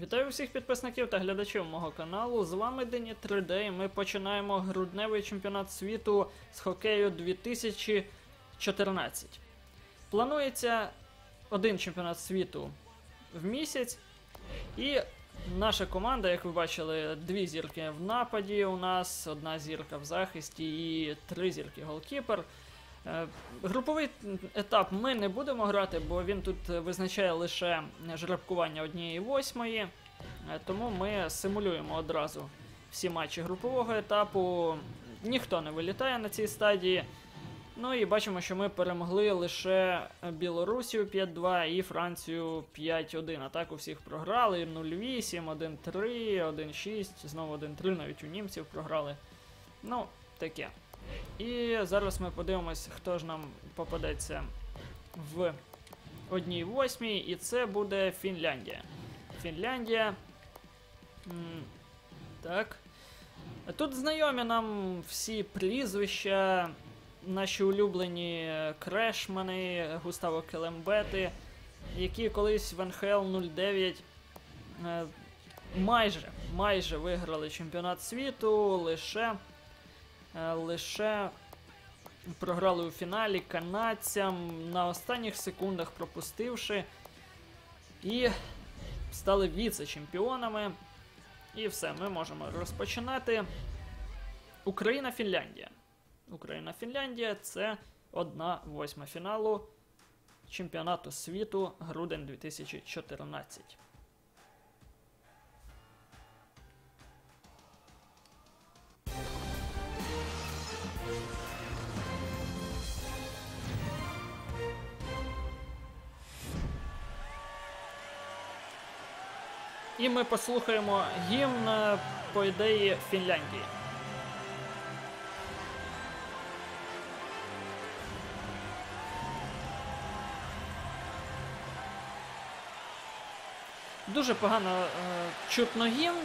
Вітаю всіх підписників та глядачів мого каналу. З вами Дені 3D і ми починаємо грудневий чемпіонат світу з хокею 2014. Планується один чемпіонат світу в місяць. І наша команда, як ви бачили, дві зірки в нападі. У нас одна зірка в захисті і три зірки голкіпер. Е, Груповий етап ми не будемо грати, бо він тут визначає лише жеребкування однієї восьмої. Е, Тому ми симулюємо одразу всі матчі групового етапу. Ніхто не вилітає на цій стадії. Ну і бачимо, що ми перемогли лише Білорусію 5-2 і Францію 5-1. А так у всіх програли 0-8, 1-3, 1-6, знову 1-3, навіть у німців програли. Ну, таке. І зараз ми подивимось, хто ж нам попадеться в одній восьмій, і це буде Фінляндія. Фінляндія. Так. Тут знайомі нам всі прізвища, наші улюблені крешмани, Густаво Келембети, які колись в НХЛ 09 е, майже, майже виграли чемпіонат світу лише лише програли у фіналі канадцям на останніх секундах пропустивши. І стали віце-чемпіонами. І все, ми можемо розпочинати. Україна-Фінляндія. Україна-Фінляндія це одна восьма фіналу чемпіонату світу грудень 2014. І ми послухаємо гімн, е, по ідеї, Фінляндії. Дуже погано е, чутно гімн,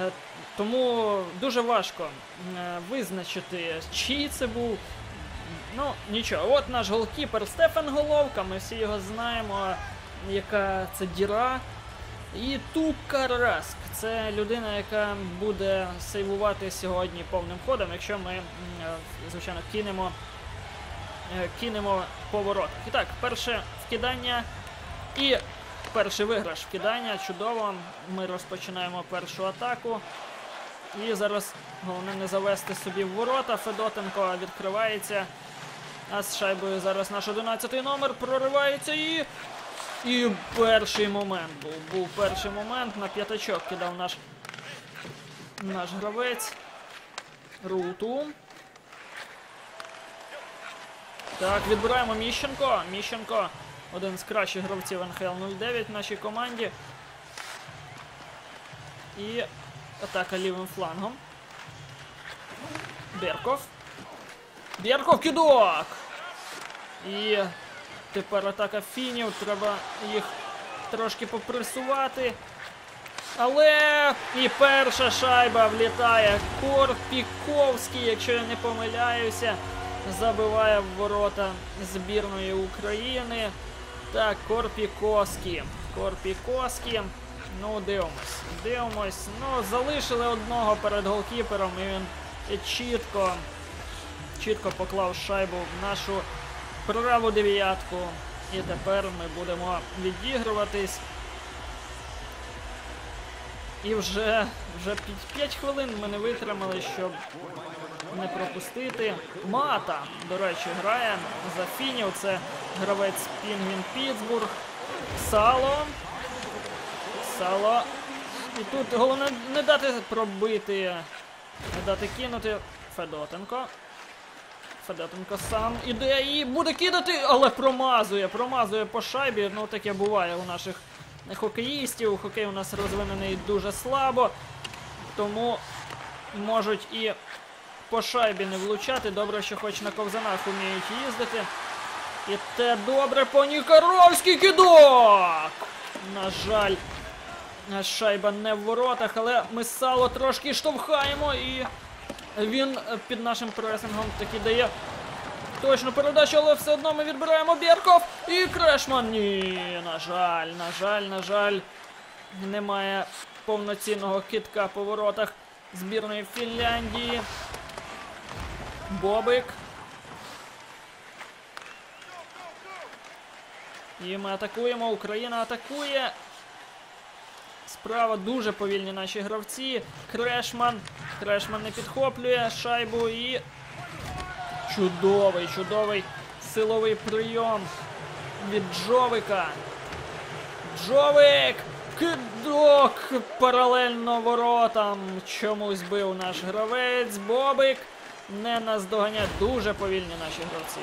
е, тому дуже важко е, визначити, чий це був. Ну, нічого, от наш голкіпер Стефан Головка, ми всі його знаємо, яка це діра. І Тукараск. Це людина, яка буде сейвувати сьогодні повним ходом, якщо ми, е, звичайно, кинемо, е, кинемо поворот. І так, перше вкидання і перший виграш вкидання. Чудово. Ми розпочинаємо першу атаку. І зараз головне не завести собі в ворота. Федотенко відкривається. А з шайбою зараз наш 11 номер проривається і. І перший момент був. Був перший момент. На п'ятачок кидав наш наш гравець. Руту. Так, відбираємо Міщенко. Міщенко один з кращих гравців НХЛ 09 в нашій команді. І атака лівим флангом. Берков. Берков кидок! І Тепер атака фінів, треба їх трошки попресувати. Але і перша шайба влітає. Корпіковський, якщо я не помиляюся, забиває в ворота збірної України. Так, Корпіковський. Корпіковський. Ну, дивимось. Дивимось. Ну, залишили одного перед голкіпером, і він чітко, чітко поклав шайбу в нашу праву дев'ятку. І тепер ми будемо відігруватись. І вже вже 5 хвилин ми не витримали, щоб не пропустити. Мата, до речі, грає за Фінів. Це гравець Пінгвін Пітсбург. Сало. Сало. І тут головне не дати пробити, не дати кинути Федотенко. Федотенко сам іде і буде кидати, але промазує, промазує по шайбі. Ну таке буває у наших хокеїстів. Хокей у нас розвинений дуже слабо, тому можуть і по шайбі не влучати. Добре, що хоч на ковзанах вміють їздити. І те добре по Нікаровський кидок! На жаль, шайба не в воротах, але ми сало трошки штовхаємо і. Він е, під нашим пресингом таки дає точну передачу, але все одно ми відбираємо Берков і Крешман. Ні, на жаль, на жаль, на жаль. немає повноцінного китка по воротах збірної Фінляндії. Бобик. І ми атакуємо. Україна атакує. Справа дуже повільні наші гравці. Крешман. Крешман не підхоплює шайбу і. Чудовий, чудовий силовий прийом від Джовика. Джовик! Кидок паралельно воротам. Чомусь бив наш гравець. Бобик не наздоганяє. Дуже повільні наші гравці.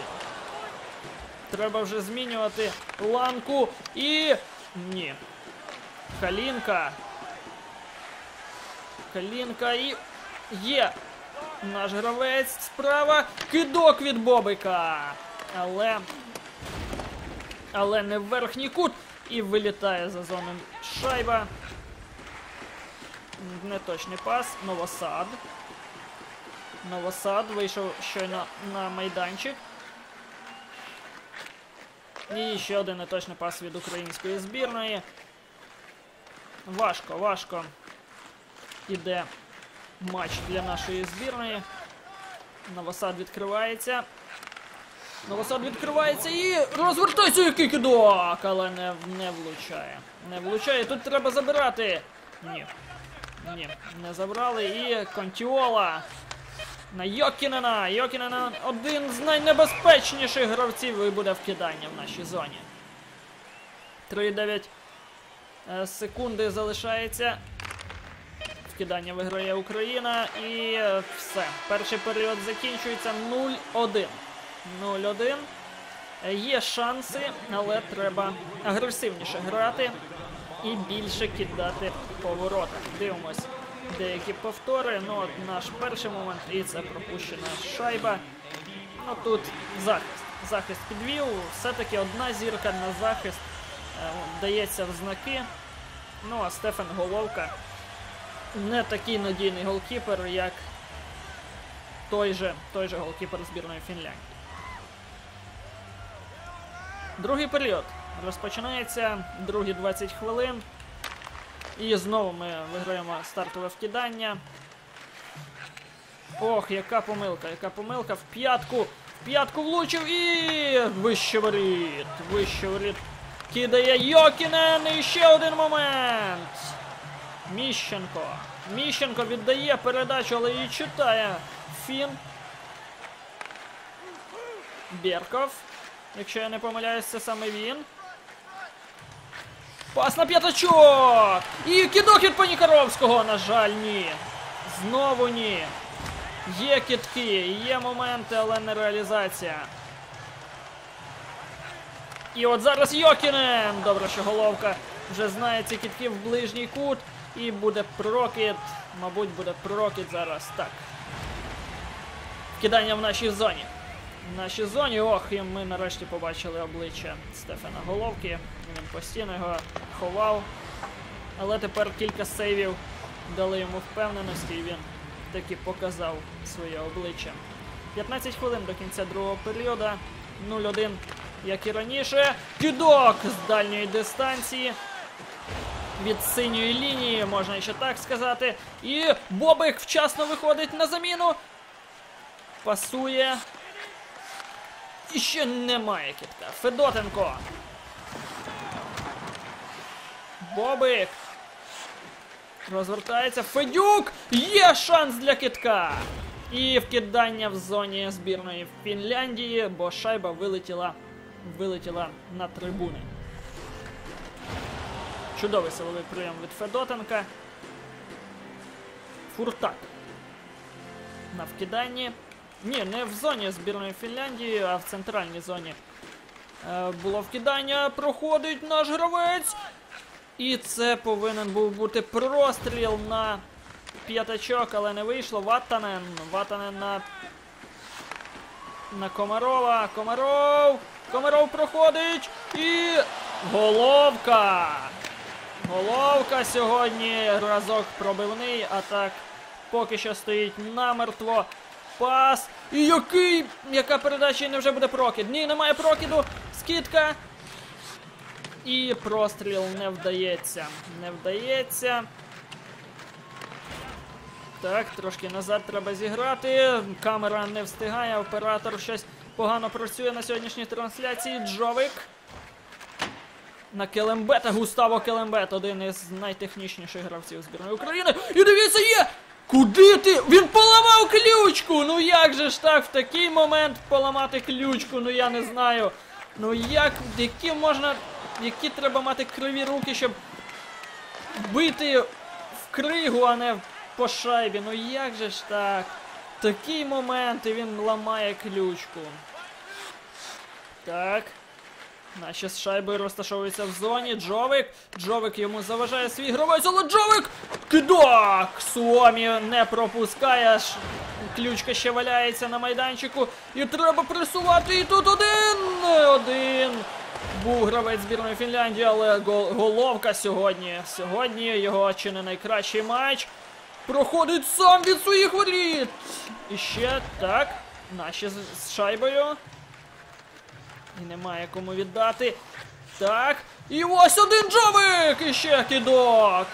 Треба вже змінювати ланку і. Ні. Калінка. Калінка і. Є. Наш гравець справа. Кидок від Бобика. Але. Але не в верхній кут. І вилітає за зону шайба. Неточний пас. Новосад. Новосад вийшов щойно на майданчик. І ще один неточний пас від української збірної. Важко, важко іде матч для нашої збірної. Новосад відкривається. Новосад відкривається і розвертається який кидок, але не, не влучає. Не влучає. Тут треба забирати. Ні. Ні, не забрали. І Контіола. На Йокінена. Йокінена один з найнебезпечніших гравців і буде вкидання в нашій зоні. 3-9 е, секунди залишається. Вкидання виграє Україна і е, все. Перший період закінчується 0-1. 0-1. Е, Є шанси, але треба агресивніше грати і більше кидати по воротах. Дивимось деякі повтори. Ну, от наш перший момент, і це пропущена шайба. Ну тут захист. Захист підвів. Все-таки одна зірка на захист е, дається в знаки. Ну а Стефан Головка не такий надійний голкіпер, як той же, той же голкіпер збірної Фінляндії. Другий період розпочинається, другі 20 хвилин. І знову ми виграємо стартове вкидання. Ох, яка помилка, яка помилка. В п'ятку. В п'ятку влучив і. Вище воріт. Вище воріт. Кидає Йокінен. І ще один момент. Міщенко. Міщенко віддає передачу, але її читає Фін. Берков. Якщо я не помиляюсь, це саме він. Пас на п'ятачок! І кидок від Панікаровського, на жаль, ні. Знову ні. Є китки, є моменти, але не реалізація. І от зараз Йокінен! Добре, що головка вже знає ці кітки в ближній кут. І буде прокид. Мабуть, буде прокид зараз. Так. Вкидання в нашій зоні. В нашій зоні, ох, і ми нарешті побачили обличчя Стефана Головки. Він постійно його ховав. Але тепер кілька сейвів дали йому впевненості, і він таки показав своє обличчя. 15 хвилин до кінця другого періоду. 0-1, як і раніше. Кидок з дальньої дистанції. Від синьої лінії, можна ще так сказати. І Бобик вчасно виходить на заміну. Пасує. І ще немає кітка. Федотенко. Бобик. Розвертається. Федюк! Є шанс для китка! І вкидання в зоні збірної Фінляндії, бо шайба вилетіла, вилетіла на трибуни. Чудовий силовий прийом від Федотенка. Фуртак. На вкиданні. Ні, не в зоні збірної Фінляндії, а в центральній зоні. Е, було вкидання, проходить наш гравець. І це повинен був бути простріл на п'ятачок, але не вийшло. Ватанен. Ватанен на. На Комарова. Комаров. Комаров проходить. І. Головка. Головка сьогодні разок пробивний, а так поки що стоїть намертво. Пас. І який? Яка передача і не вже буде прокид? Ні, немає прокиду. Скидка. І простріл не вдається. Не вдається. Так, трошки назад треба зіграти. Камера не встигає, оператор щось погано працює на сьогоднішній трансляції. Джовик. На Келембета Густаво Келембет, один із найтехнічніших гравців збірної України. І дивіться, є! Куди ти? Він поламав ключку! Ну як же ж так в такий момент поламати ключку? Ну я не знаю. Ну як, які можна. Які треба мати криві руки, щоб бити в кригу, а не по шайбі. Ну як же ж так? Такий момент і він ламає ключку. Так. Наші з шайбою розташовуються в зоні. Джовик. Джовик йому заважає свій гравець, але Джовик! Кидок! Суомі не пропускає. Ключка ще валяється на майданчику. І треба пресувати. І тут один! Один. Був гравець збірної Фінляндії, але гол- головка сьогодні. Сьогодні його чи не найкращий матч. Проходить сам від своїх воріт. І ще так. Наші з, шайбою. І немає кому віддати. Так. І ось один Джовик! І ще кидок.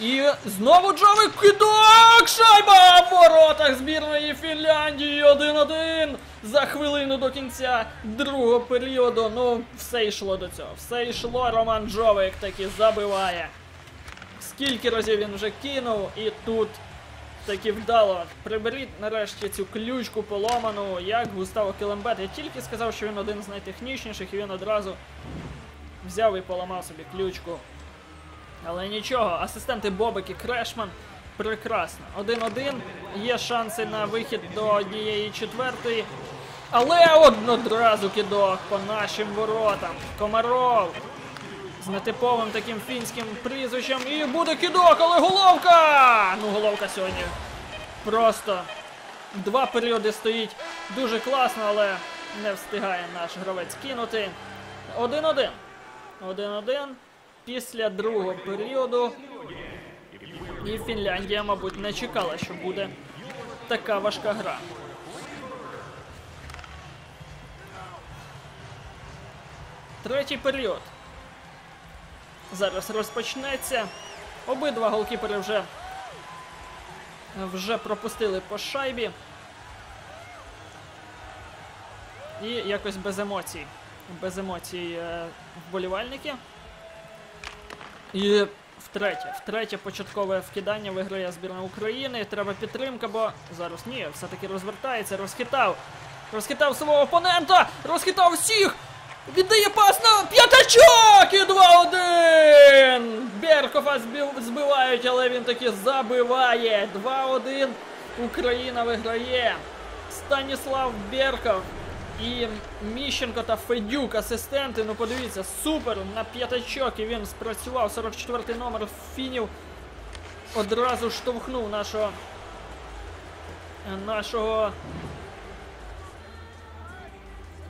І знову Джовик кидок! Шайба в воротах збірної Фінляндії 1-1 за хвилину до кінця другого періоду. Ну, все йшло до цього. Все йшло. Роман Джовик таки забиває. Скільки разів він вже кинув, і тут таки вдало. Приберіть нарешті цю ключку поломану, як Густаво Килимбет. Я тільки сказав, що він один з найтехнічніших, і він одразу взяв і поламав собі ключку. Але нічого, асистенти Бобик і Крешман прекрасно. 1-1. Є шанси на вихід до однієї четвертої. Але одразу кидок по нашим воротам. Комаров з нетиповим таким фінським прізвищем. І буде кидок, але головка! Ну, головка сьогодні просто два періоди стоїть дуже класно, але не встигає наш гравець кинути. 1-1. 1-1 після другого періоду. І Фінляндія, мабуть, не чекала, що буде така важка гра. Третій період. Зараз розпочнеться. Обидва голкіпери вже, вже пропустили по шайбі. І якось без емоцій. Без емоцій е, вболівальники. І втретє, втретє початкове вкидання виграє збірна України. Треба підтримка, бо зараз ні, все-таки розвертається, розхитав. Розхитав свого опонента! Розхитав всіх! Віддає пас на п'ятачок! І 2-1! Беркова збивають, але він таки забиває. 2-1. Україна виграє. Станіслав Берков і Міщенко та Федюк, асистенти. Ну подивіться, супер на п'ятачок. І він спрацював 44-й номер фінів. Одразу штовхнув нашого. нашого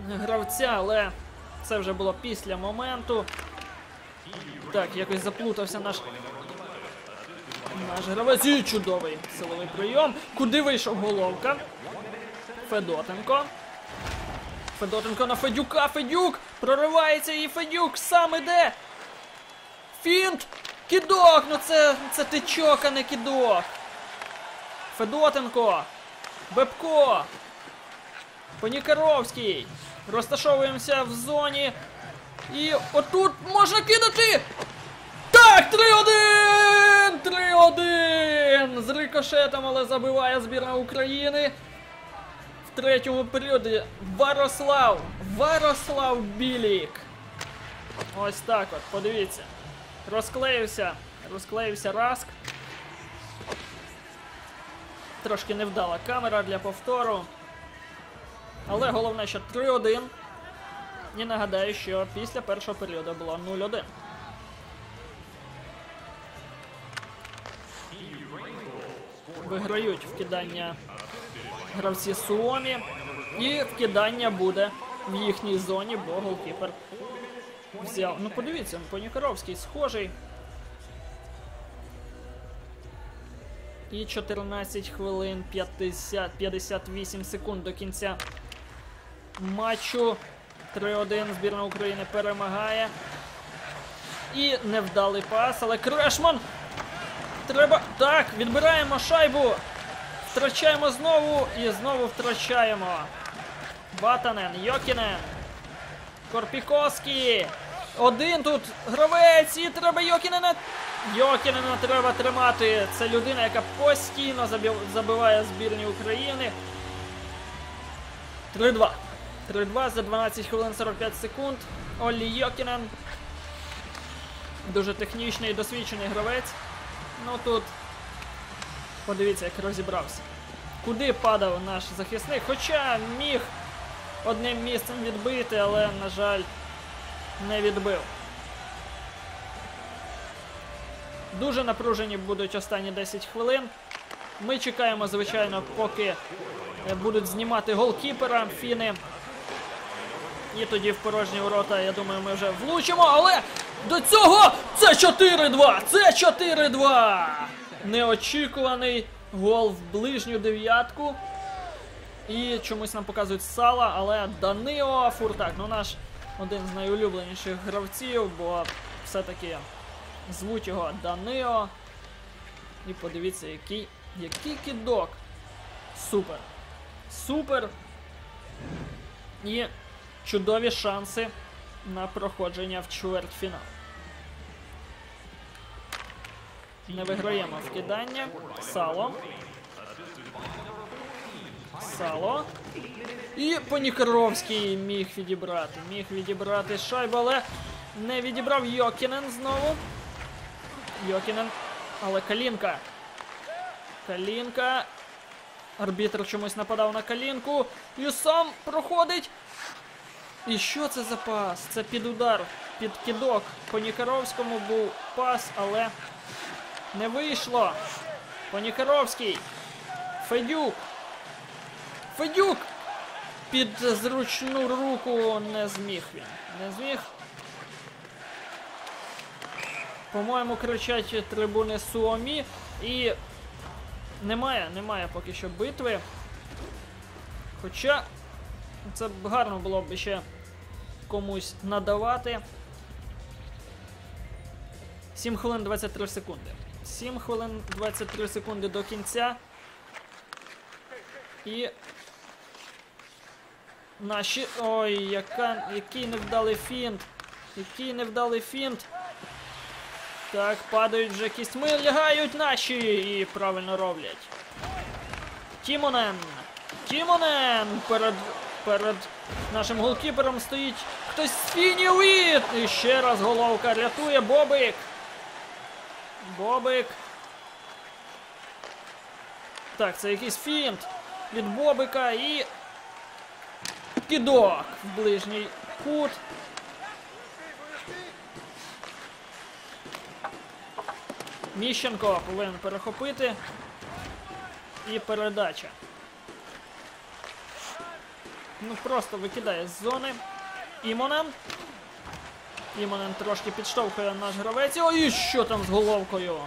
гравця, але це вже було після моменту. Так, якось заплутався наш. Наш гравець і чудовий силовий прийом. Куди вийшов головка? Федотенко. Федотенко на Федюка. Федюк! Проривається і Федюк сам іде. Фінт! Кідок! Ну це, це тичок, а не кідок. Федотенко. Бебко. Понікаровський. Розташовуємося в зоні. І отут можна кидати! Так! 3-1! 3-1! З рикошетом, але забиває збірна України. В третьому періоді Варослав. Варослав Білік. Ось так от, подивіться. Розклеївся. Розклеївся Раск. Трошки невдала камера для повтору. Але головне, що 3-1. І нагадаю, що після першого періоду було 0-1. Виграють вкидання гравці Суомі. І вкидання буде в їхній зоні, бо голкіпер взяв. Ну подивіться, Понікаровський схожий. І 14 хвилин 50, 58 секунд до кінця матчу. 3-1 збірна України перемагає. І невдалий пас, але Крешман. Треба. Так, відбираємо шайбу. Втрачаємо знову і знову втрачаємо. Батанен, Йокінен. Корпіковський. Один тут гравець і треба Йокінена. Йокінена треба тримати. Це людина, яка постійно забив- забиває збірні України. 3-2. 3-2 за 12 хвилин 45 секунд. Оллі Йокінен. Дуже технічний і досвідчений гравець. Ну тут. Подивіться, як розібрався. Куди падав наш захисник? Хоча міг одним місцем відбити, але, на жаль, не відбив. Дуже напружені будуть останні 10 хвилин. Ми чекаємо, звичайно, поки будуть знімати голкіпера фіни. І тоді в порожні ворота, я думаю, ми вже влучимо, але до цього це 4-2! Це 4-2! Неочікуваний гол в ближню дев'ятку. І чомусь нам показують сала, але Данио Фуртак, ну наш один з найулюбленіших гравців, бо все-таки звуть його Данио. І подивіться, який, який кидок. Супер. Супер. І чудові шанси на проходження в чвертьфінал. Не виграємо в кидання. Сало. Сало. І Понікаровський міг відібрати. Міг відібрати шайбу, але не відібрав Йокінен знову. Йокінен. Але Калінка. Калінка. Арбітр чомусь нападав на калінку. І сам проходить. І що це за пас? Це під удар, під кидок. По Нікаровському був пас, але не вийшло. Понікаровський. Федюк. Федюк! Під зручну руку не зміг він. Не зміг. По-моєму, кричать трибуни Суомі. І немає, немає поки що битви. Хоча це гарно було б ще комусь надавати. 7 хвилин 23 секунди. 7 хвилин 23 секунди до кінця. І. Наші. Ой, яка... який невдалий фінт. Який невдалий фінт. Так, падають вже кістьми, лягають наші і правильно роблять. Тімонен. Тімонен перед, перед нашим голкіпером стоїть хтось з фінів і... ще раз головка рятує Бобик. Бобик. Так, це якийсь фінт від Бобика і. Кідок в ближній кут. Міщенко повинен перехопити. І передача. Ну просто викидає з зони. Імонен. Імонен трошки підштовхує наш гравець. Ой, що там з головкою?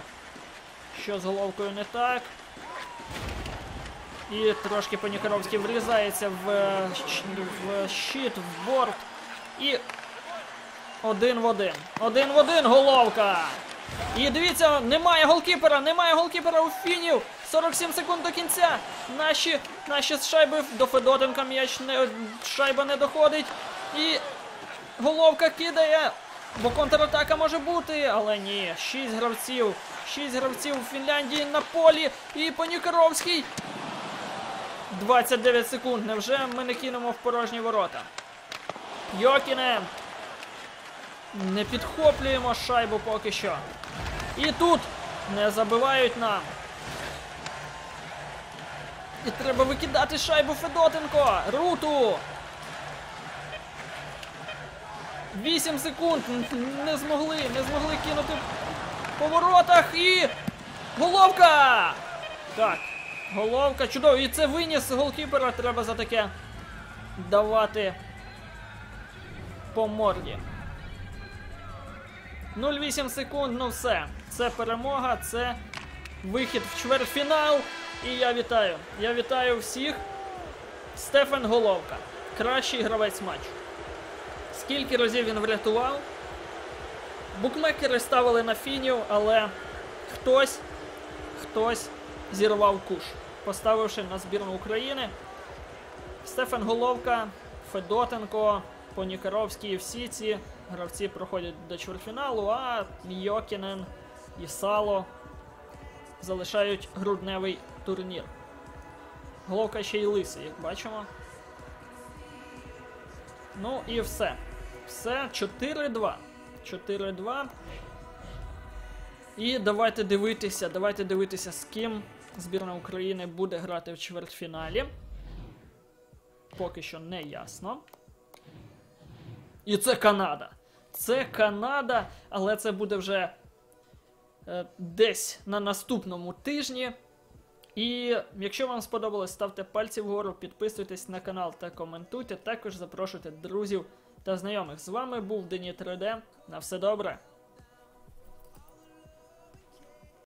Що з головкою не так? І трошки Понікаровський врізається в, в щит, в борт. І один в один. Один в один головка. І дивіться, немає голкіпера, немає голкіпера у фінів. 47 секунд до кінця. Наші, наші з шайби до Федотенка м'яч не, шайба не доходить. І головка кидає. Бо контратака може бути, але ні. Шість гравців. Шість гравців у Фінляндії на полі. І Понікаровський 29 секунд. Невже ми не кинемо в порожні ворота? Йокінен. Не підхоплюємо шайбу поки що. І тут не забивають нам. І треба викидати шайбу Федотенко. Руту. 8 секунд. Не змогли, не змогли кинути по воротах і. Головка! Так, головка чудово. І це виніс голкіпера. Треба за таке давати по морді. 0,8 секунд, ну все. Це перемога, це вихід в чвертьфінал. І я вітаю. Я вітаю всіх. Стефан Головка. Кращий гравець матчу. Скільки разів він врятував? Букмекери ставили на фінів, але хтось, хтось зірвав куш, поставивши на збірну України. Стефан Головка, Федотенко, Понікаровський всі ці гравці проходять до чвертьфіналу, а Йокінен і Сало залишають грудневий турнір. Головка ще й лисий, як бачимо. Ну і все. Все 4-2. 4-2. І давайте дивитися, давайте дивитися, з ким збірна України буде грати в чвертьфіналі. Поки що не ясно. І це Канада. Це Канада, але це буде вже е, десь на наступному тижні. І якщо вам сподобалось, ставте пальці вгору, підписуйтесь на канал та коментуйте. Також запрошуйте друзів та знайомих. З вами був Дені 3D. На все добре.